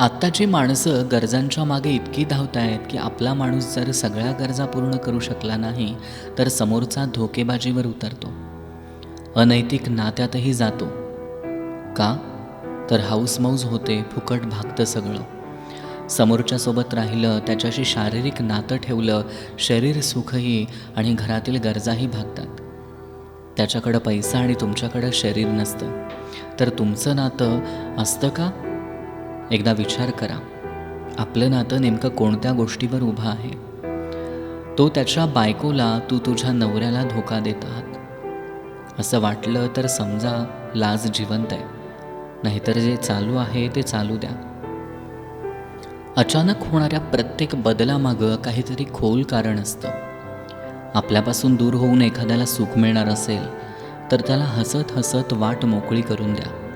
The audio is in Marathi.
आत्ताची माणसं गरजांच्या मागे इतकी धावत आहेत की आपला माणूस जर सगळ्या गरजा पूर्ण करू शकला नाही तर समोरचा धोकेबाजीवर उतरतो. अनैतिक नात्यातही जातो. का? तर हाऊसमौज होते फुकट भागतं सगळं. समोरच्यासोबत राहिलं त्याच्याशी शारीरिक नातं ठेवलं शरीर सुखही आणि घरातील गरजाही भागतात. त्याच्याकडं पैसा आणि तुमच्याकडं शरीर नसतं. तर तुमचं नातं असतं का? एकदा विचार करा. आपलं नातं नेमकं कोणत्या गोष्टीवर उभं आहे? तो त्याच्या बायकोला तू तुझ्या नवऱ्याला धोका देत आहात. असं वाटलं तर समजा लाज जिवंत आहे. नाहीतर जे चालू आहे ते चालू द्या. अचानक होणाऱ्या प्रत्येक बदलामागं काहीतरी खोल कारण असतं. आपल्यापासून दूर होऊन एखाद्याला सुख मिळणार असेल तर त्याला हसत हसत वाट मोकळी करून द्या.